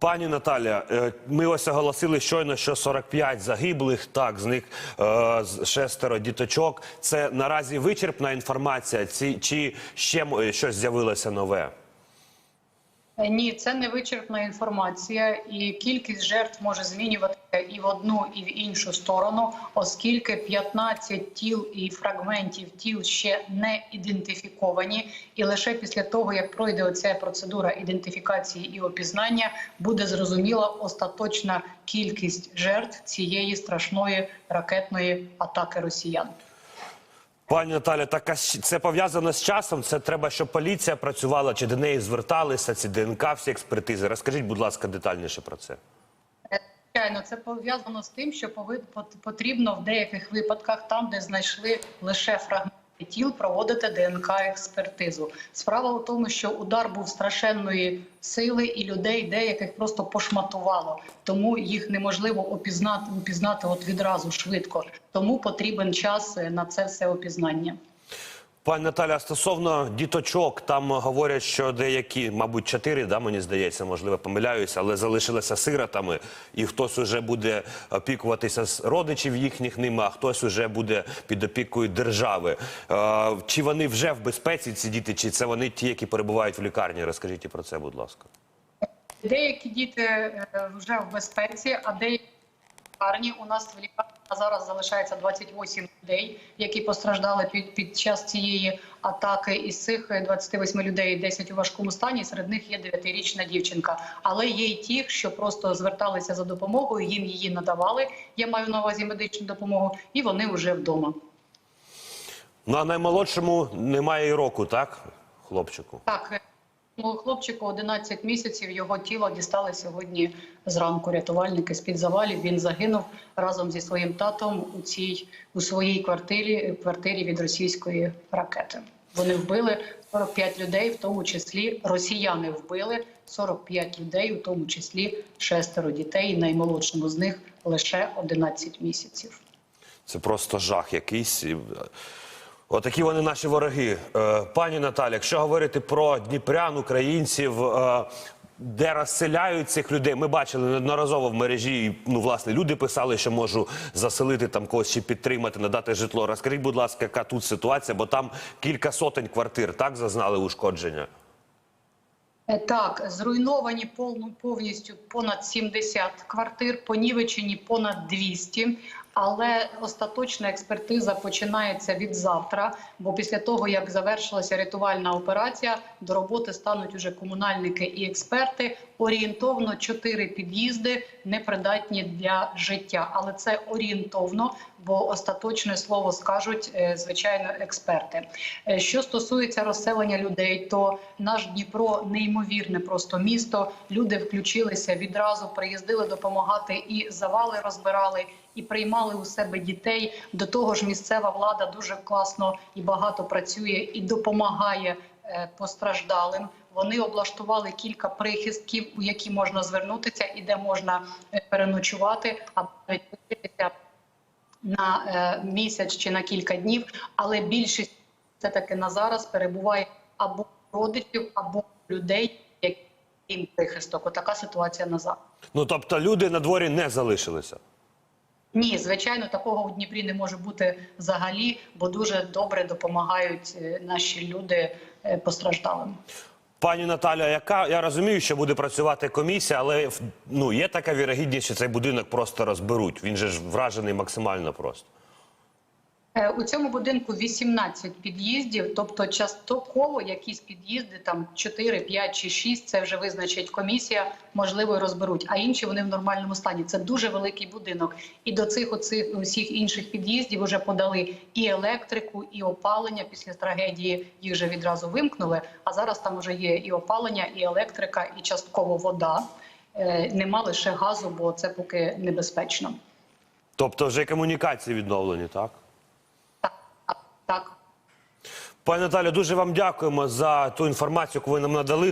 Пані Наталя, е, ми ось оголосили щойно, що 45 загиблих, так, з них е, з- шестеро діточок. Це наразі вичерпна інформація, ці, чи ще м- щось з'явилося нове? Е, Ні, це не вичерпна інформація, і кількість жертв може змінюватися і в одну, і в іншу сторону, оскільки 15 тіл і фрагментів тіл ще не ідентифіковані, і лише після того, як пройде оця процедура ідентифікації і опізнання, буде зрозуміла остаточна кількість жертв цієї страшної ракетної атаки росіян. Пані Наталя, так це пов'язано з часом? Це треба, щоб поліція працювала, чи до неї зверталися, ці ДНК, всі експертизи. Розкажіть, будь ласка, детальніше про це. Звичайно, це пов'язано з тим, що потрібно в деяких випадках, там де знайшли лише фрагменти тіл, проводити ДНК експертизу. Справа у тому, що удар був страшенної сили, і людей деяких просто пошматувало, тому їх неможливо опізнати опізнати от відразу швидко. Тому потрібен час е, на це все опізнання. Пані Наталя, стосовно діточок, там говорять, що деякі, мабуть, чотири, да, мені здається, можливо, помиляюся, але залишилися сиротами, і хтось уже буде опікуватися з родичів їхніх ними, а хтось уже буде під опікою держави. Е, чи вони вже в безпеці, ці діти, чи це вони ті, які перебувають в лікарні? Розкажіть про це, будь ласка. Деякі діти е, вже в безпеці, а деякі лікарні. У нас в лікарні зараз залишається 28 людей, які постраждали під, під час цієї атаки. Із цих 28 людей 10 у важкому стані. Серед них є 9-річна дівчинка. Але є й ті, що просто зверталися за допомогою. Їм її надавали. Я маю на увазі медичну допомогу, і вони вже вдома. Ну а наймолодшому немає і року, так, хлопчику? Так, хлопчику 11 місяців. Його тіло дістали сьогодні зранку. Рятувальники з під завалів. Він загинув разом зі своїм татом у цій у своїй квартирі квартирі від російської ракети. Вони вбили 45 людей, в тому числі росіяни вбили 45 людей, у тому числі шестеро дітей. Наймолодшому з них лише 11 місяців. Це просто жах якийсь. Отакі вони наші вороги. Е, Пані Наталі, якщо говорити про дніпрян, українців, е, де розселяють цих людей, ми бачили неодноразово в мережі. Ну, власне, люди писали, що можу заселити там когось чи підтримати, надати житло. Розкажіть, будь ласка, яка тут ситуація, бо там кілька сотень квартир так зазнали ушкодження. Е, Так, зруйновані повністю понад 70 квартир, понівечені понад 200. Але остаточна експертиза починається від завтра. Бо після того, як завершилася рятувальна операція, до роботи стануть уже комунальники і експерти. Орієнтовно 4 під'їзди непридатні для життя. Але це орієнтовно, бо остаточне слово скажуть е, звичайно експерти. Е, Що стосується розселення людей, то наш Дніпро неймовірне просто місто. Люди включилися відразу, приїздили допомагати і завали розбирали. І приймали у себе дітей. До того ж, місцева влада дуже класно і багато працює і допомагає е, постраждалим. Вони облаштували кілька прихистків, у які можна звернутися і де можна е, переночувати або на е, місяць чи на кілька днів. Але більшість все таки на зараз перебуває або родичів, або людей, яким прихисток. Отака ситуація на зараз. Ну тобто люди на дворі не залишилися. Ні, звичайно, такого у Дніпрі не може бути взагалі, бо дуже добре допомагають е, наші люди е, постраждалим. Пані Наталя, яка я розумію, що буде працювати комісія, але ну є така вірогідність, що цей будинок просто розберуть. Він же ж вражений максимально просто. Е, У цьому будинку 18 під'їздів, тобто частково якісь під'їзди, там 4, 5 чи 6, це вже визначить комісія, можливо, розберуть. А інші вони в нормальному стані. Це дуже великий будинок. І до цих оцих усіх інших під'їздів вже подали і електрику, і опалення. Після трагедії їх вже відразу вимкнули. А зараз там вже є і опалення, і електрика, і частково вода. Е, Нема лише газу, бо це поки небезпечно. Тобто вже комунікації відновлені, так? Так. Пані Наталю, дуже вам дякуємо за ту інформацію, яку ви нам надали.